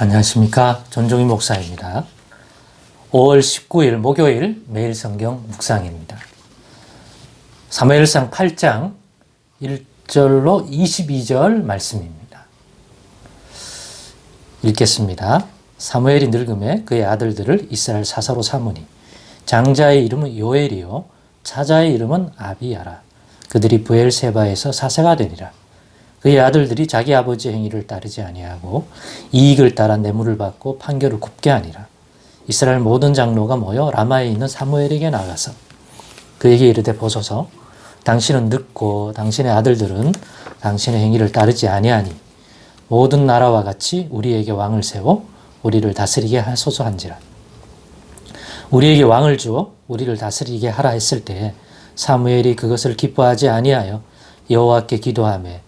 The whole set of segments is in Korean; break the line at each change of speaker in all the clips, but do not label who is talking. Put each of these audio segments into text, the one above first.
안녕하십니까. 전종희 목사입니다. 5월 19일 목요일 매일 성경 묵상입니다. 사무엘상 8장 1절로 22절 말씀입니다. 읽겠습니다. 사무엘이 늙음에 그의 아들들을 이스라엘 사사로 삼으니 장자의 이름은 요엘이요 차자의 이름은 아비야라 그들이 부엘세바에서 사세가 되니라 그의 아들들이 자기 아버지의 행위를 따르지 아니하고 이익을 따라 뇌물을 받고 판결을 굽게 하니라. 이스라엘 모든 장로가 모여 라마에 있는 사무엘에게 나가서 그에게 이르되 보소서 당신은 늙고 당신의 아들들은 당신의 행위를 따르지 아니하니 모든 나라와 같이 우리에게 왕을 세워 우리를 다스리게 하소서 한지라. 우리에게 왕을 주어 우리를 다스리게 하라 했을 때 사무엘이 그것을 기뻐하지 아니하여 여호와께 기도하며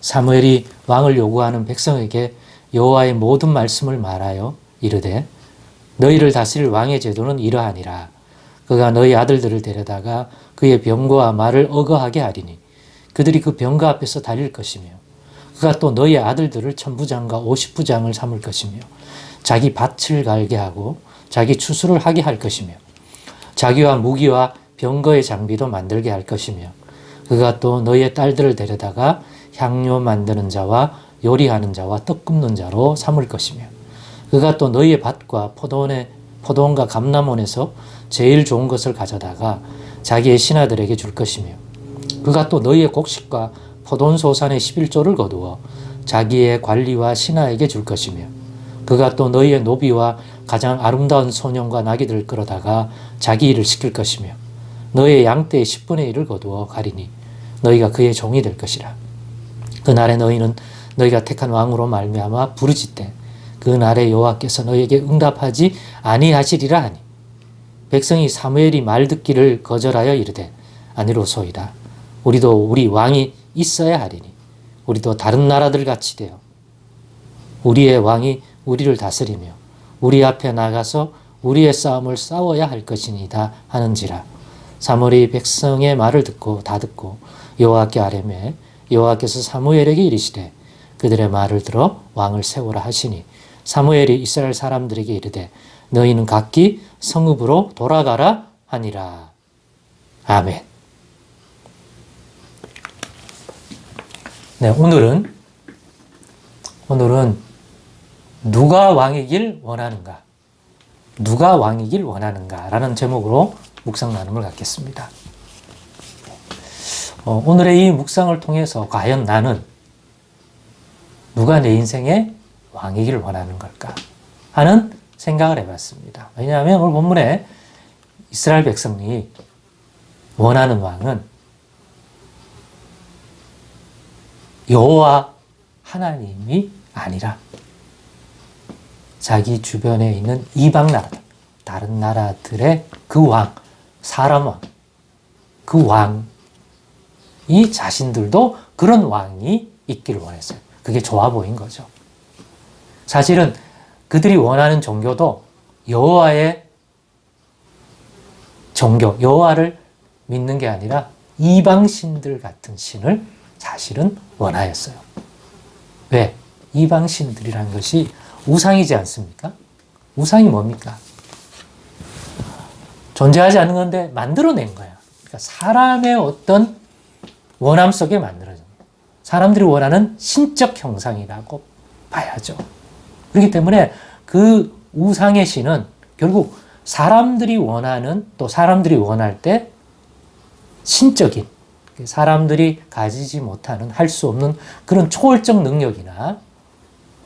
사무엘이 왕을 요구하는 백성에게 여호와의 모든 말씀을 말하여 이르되 너희를 다스릴 왕의 제도는 이러하니라. 그가 너희 아들들을 데려다가 그의 병거와 말을 어거하게 하리니 그들이 그 병거 앞에서 달릴 것이며 그가 또 너희 아들들을 천부장과 오십부장을 삼을 것이며 자기 밭을 갈게 하고 자기 추수를 하게 할 것이며 자기와 무기와 병거의 장비도 만들게 할 것이며 그가 또 너희의 딸들을 데려다가 향료 만드는 자와 요리하는 자와 떡 굽는 자로 삼을 것이며 그가 또 너희의 밭과 포도원의 포도원과 감남원에서 제일 좋은 것을 가져다가 자기의 신하들에게 줄 것이며 그가 또 너희의 곡식과 포도원 소산의 11조를 거두어 자기의 관리와 신하에게 줄 것이며 그가 또 너희의 노비와 가장 아름다운 소년과 나귀들을 끌어다가 자기 일을 시킬 것이며 너희의 양떼의 10분의 1을 거두어 가리니 너희가 그의 종이 될 것이라 그날에 너희는 너희가 택한 왕으로 말미암아 부르짖되 그날에 여호와께서 너희에게 응답하지 아니하시리라 하니 백성이 사무엘이 말 듣기를 거절하여 이르되 아니로소이다. 우리도 우리 왕이 있어야 하리니 우리도 다른 나라들 같이 되어 우리의 왕이 우리를 다스리며 우리 앞에 나가서 우리의 싸움을 싸워야 할 것이니다 하는지라. 사무엘이 백성의 말을 듣고 다 듣고 여호와께 아뢰매 여호와께서 사무엘에게 이르시되 그들의 말을 들어 왕을 세우라 하시니 사무엘이 이스라엘 사람들에게 이르되 너희는 각기 성읍으로 돌아가라 하니라. 아멘. 네, 오늘은 오늘은 누가 왕이길 원하는가? 누가 왕이길 원하는가라는 제목으로 묵상 나눔을 갖겠습니다. 어, 오늘의 이 묵상을 통해서 과연 나는 누가 내 인생의 왕이기를 원하는 걸까 하는 생각을 해봤습니다. 왜냐하면 오늘 본문에 이스라엘 백성이 원하는 왕은 여호와 하나님이 아니라 자기 주변에 있는 이방 나라들, 다른 나라들의 그 왕, 사람 왕, 그 왕 이 자신들도 그런 왕이 있기를 원했어요. 그게 좋아 보인 거죠. 사실은 그들이 원하는 종교도 여호와의 종교, 여호와를 믿는 게 아니라 이방 신들 같은 신을 사실은 원하였어요. 왜? 이방 신들이라는 것이 우상이지 않습니까? 우상이 뭡니까? 존재하지 않는 건데 만들어낸 거야. 그러니까 사람의 어떤 원함 속에 만들어진 거야. 사람들이 원하는 신적 형상이라고 봐야죠. 그렇기 때문에 그 우상의 신은 결국 사람들이 원하는 또 사람들이 원할 때 신적인 사람들이 가지지 못하는 할 수 없는 그런 초월적 능력이나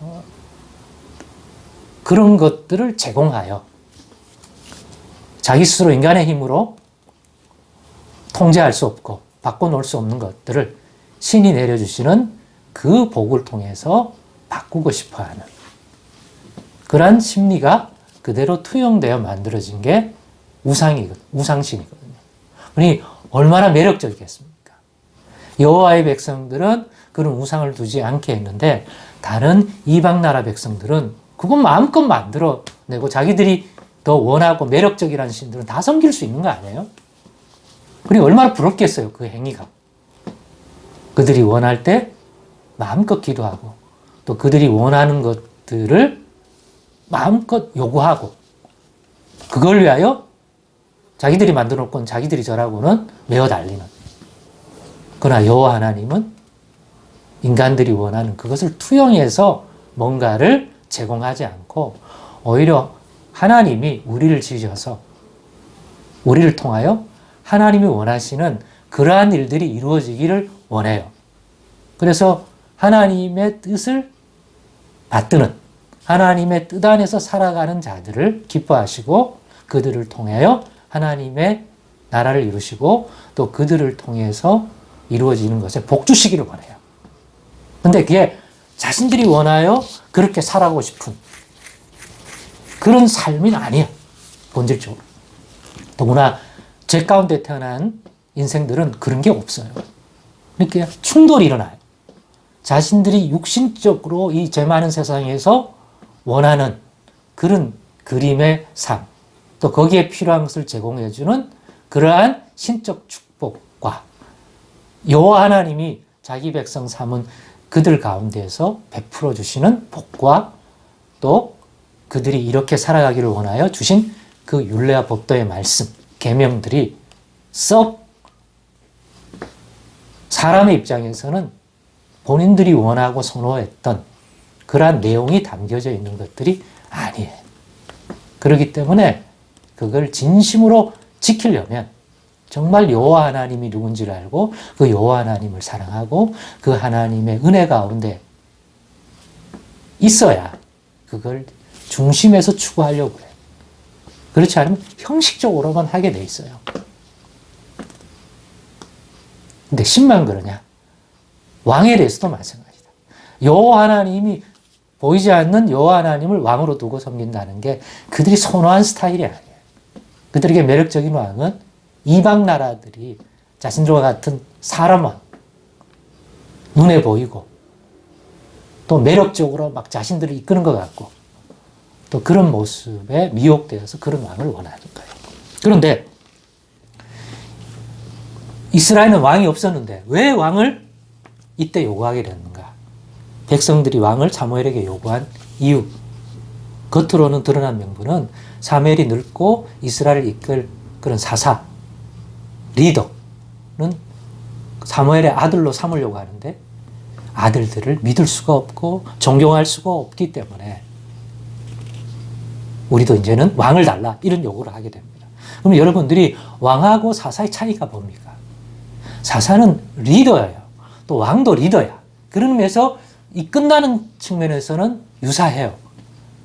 어, 그런 것들을 제공하여 자기 스스로 인간의 힘으로 통제할 수 없고 바꿔놓을 수 없는 것들을 신이 내려주시는 그 복을 통해서 바꾸고 싶어 하는 그러한 심리가 그대로 투영되어 만들어진 게 우상이 우상신이거든요. 그러니 얼마나 매력적이겠습니까? 여호와의 백성들은 그런 우상을 두지 않게 했는데 다른 이방 나라 백성들은 그건 마음껏 만들어내고 자기들이 더 원하고 매력적이라는 신들은 다 섬길 수 있는 거 아니에요? 그러니 얼마나 부럽겠어요, 그 행위가. 그들이 원할 때 마음껏 기도하고 또 그들이 원하는 것들을 마음껏 요구하고 그걸 위하여 자기들이 만들어 놓고 자기들이 절하고는 메어 달리는. 그러나 여호와 하나님은 인간들이 원하는 그것을 투영해서 뭔가를 제공하지 않고 오히려 하나님이 우리를 지으셔서 우리를 통하여 하나님이 원하시는 그러한 일들이 이루어지기를 원해요. 그래서 하나님의 뜻을 받드는 하나님의 뜻 안에서 살아가는 자들을 기뻐하시고 그들을 통하여 하나님의 나라를 이루시고 또 그들을 통해서 이루어지는 것에 복주시기를 원해요. 근데 그게 자신들이 원하여 그렇게 살아가고 싶은 그런 삶이 아니에요. 본질적으로. 더구나 죄 가운데 태어난 인생들은 그런 게 없어요. 그러니까 충돌이 일어나요. 자신들이 육신적으로 이 죄 많은 세상에서 원하는 그런 그림의 삶, 또 거기에 필요한 것을 제공해주는 그러한 신적 축복과 여호와 하나님이 자기 백성 삼은 그들 가운데에서 베풀어 주시는 복과 또 그들이 이렇게 살아가기를 원하여 주신 그 율례와 법도의 말씀, 계명들이 썩 사람의 입장에서는 본인들이 원하고 선호했던 그러한 내용이 담겨져 있는 것들이 아니에요. 그렇기 때문에 그걸 진심으로 지키려면 정말 여호와 하나님이 누군지를 알고 그 여호와 하나님을 사랑하고 그 하나님의 은혜 가운데 있어야 그걸 중심에서 추구하려고 그래. 그렇지 않으면 형식적으로만 하게 돼 있어요. 근데 신만 그러냐? 왕에 대해서도 마찬가지다. 여호와 하나님이 보이지 않는 여호와 하나님을 왕으로 두고 섬긴다는 게 그들이 선호한 스타일이 아니에요. 그들에게 매력적인 왕은 이방 나라들이 자신들과 같은 사람 왕, 눈에 보이고 또 매력적으로 막 자신들을 이끄는 것 같고 또 그런 모습에 미혹되어서 그런 왕을 원하는 거예요. 그런데 이스라엘은 왕이 없었는데 왜 왕을 이때 요구하게 됐는가? 백성들이 왕을 사무엘에게 요구한 이유. 겉으로는 드러난 명분은 사무엘이 늙고 이스라엘을 이끌 그런 사사, 리더는 사무엘의 아들로 삼으려고 하는데 아들들을 믿을 수가 없고 존경할 수가 없기 때문에 우리도 이제는 왕을 달라 이런 요구를 하게 됩니다. 그럼 여러분들이 왕하고 사사의 차이가 뭡니까? 사사는 리더예요. 또 왕도 리더야. 그런 의미에서 이 끝나는 측면에서는 유사해요.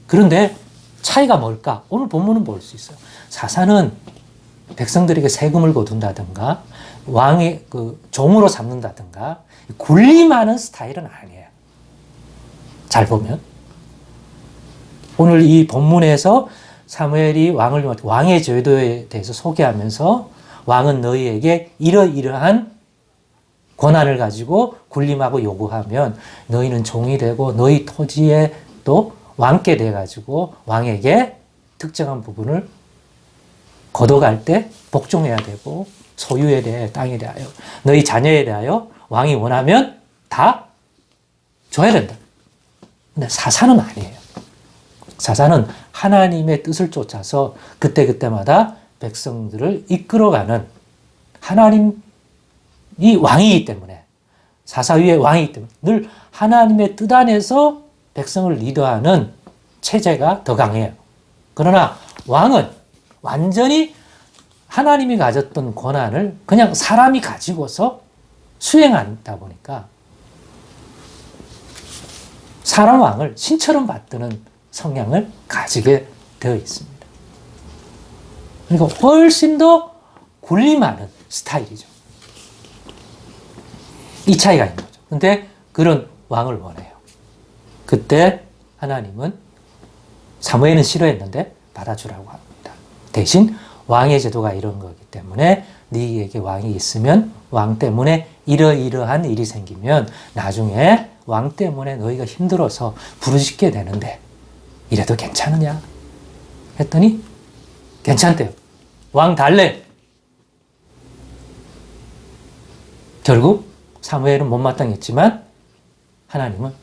그런데 차이가 뭘까? 오늘 본문은 볼 수 있어요. 사사는 백성들에게 세금을 거둔다든가 왕의 그 종으로 삼는다든가 군림하는 스타일은 아니에요. 잘 보면 오늘 이 본문에서 사무엘이 왕을 왕의 제도에 대해서 소개하면서 왕은 너희에게 이러이러한 권한을 가지고 군림하고 요구하면 너희는 종이 되고 너희 토지에 또 왕께 돼 가지고 왕에게 특정한 부분을 거둬갈 때 복종해야 되고 소유에 대해 땅에 대하여 너희 자녀에 대하여 왕이 원하면 다 줘야 된다. 근데 사사는 아니에요. 사사는 하나님의 뜻을 쫓아서 그때그때마다 백성들을 이끌어가는 하나님이 왕이기 때문에 사사위의 왕이기 때문에 늘 하나님의 뜻 안에서 백성을 리더하는 체제가 더 강해요. 그러나 왕은 완전히 하나님이 가졌던 권한을 그냥 사람이 가지고서 수행한다 보니까 사람 왕을 신처럼 받드는 성향을 가지게 되어 있습니다. 그러니까 훨씬 더 군림하는 스타일이죠. 이 차이가 있는 거죠. 근데 그런 왕을 원해요. 그때 하나님은 사무엘은 싫어했는데 받아주라고 합니다. 대신 왕의 제도가 이런 거기 때문에 네에게 왕이 있으면 왕 때문에 이러이러한 일이 생기면 나중에 왕 때문에 너희가 힘들어서 부르짖게 되는데 이래도 괜찮으냐? 했더니 괜찮대요. 왕 달래. 결국 사무엘은 못마땅했지만 하나님은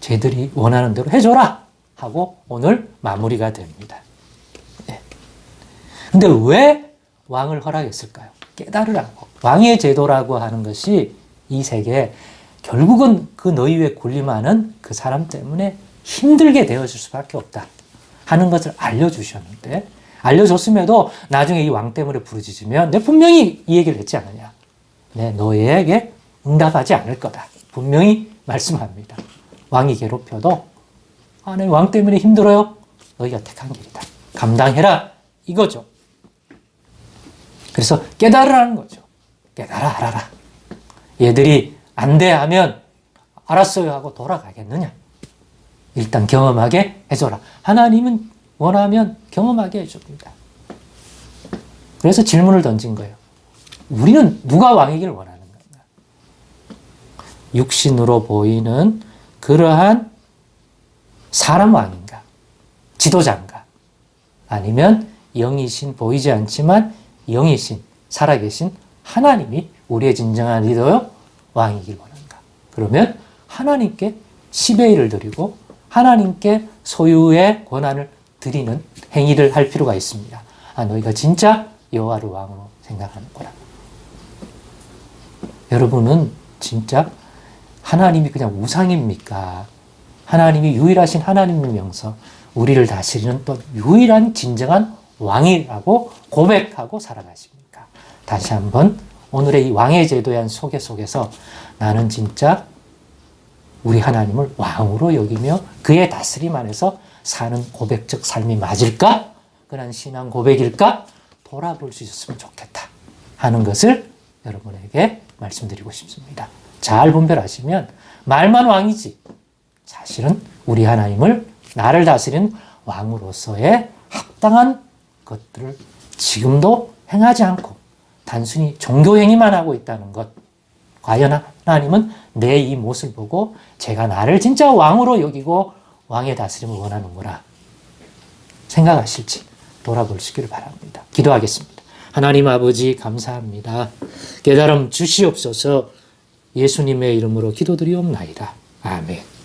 쟤들이 원하는 대로 해줘라 하고 오늘 마무리가 됩니다. 네. 근데 왜 왕을 허락했을까요? 깨달으라고. 왕의 제도라고 하는 것이 이 세계에 결국은 그 너희 위에 군림하는 그 사람 때문에 힘들게 되어질 수밖에 없다 하는 것을 알려주셨는데 알려줬음에도 나중에 이 왕 때문에 부르짖으면 내 분명히 이 얘기를 했지 않느냐. 내 너희에게 응답하지 않을 거다. 분명히 말씀합니다. 왕이 괴롭혀도 아, 내 왕 때문에 힘들어요. 너희가 택한 길이다. 감당해라. 이거죠. 그래서 깨달으라는 거죠. 깨달아 알아라. 얘들이 안 돼 하면 알았어요 하고 돌아가겠느냐. 일단 경험하게 해줘라. 하나님은 원하면 경험하게 해줍니다. 그래서 질문을 던진 거예요. 우리는 누가 왕이길 원하는 건가? 육신으로 보이는 그러한 사람 왕인가? 지도자인가? 아니면 영이신 보이지 않지만 영이신 살아계신 하나님이 우리의 진정한 리더요 왕이길 원한가? 그러면 하나님께 10의 1을 드리고 하나님께 소유의 권한을 드리는 행위를 할 필요가 있습니다. 아 너희가 진짜 여호와를 왕으로 생각하는구나. 여러분은 진짜 하나님이 그냥 우상입니까? 하나님이 유일하신 하나님의 명서, 우리를 다스리는 또 유일한 진정한 왕이라고 고백하고 살아가십니까? 다시 한번 오늘의 이 왕의 제도에 한 소개 속에서 나는 진짜 우리 하나님을 왕으로 여기며 그의 다스림 안에서 사는 고백적 삶이 맞을까? 그런 신앙 고백일까? 돌아볼 수 있었으면 좋겠다. 하는 것을 여러분에게 말씀드리고 싶습니다. 잘 분별하시면 말만 왕이지. 사실은 우리 하나님을 나를 다스리는 왕으로서의 합당한 것들을 지금도 행하지 않고 단순히 종교 행위만 하고 있다는 것. 과연 하나님은 내 이 모습을 보고 제가 나를 진짜 왕으로 여기고 왕의 다스림을 원하는구나 생각하실지 돌아보시기를 바랍니다. 기도하겠습니다. 하나님 아버지 감사합니다. 깨달음 주시옵소서 예수님의 이름으로 기도드리옵나이다. 아멘.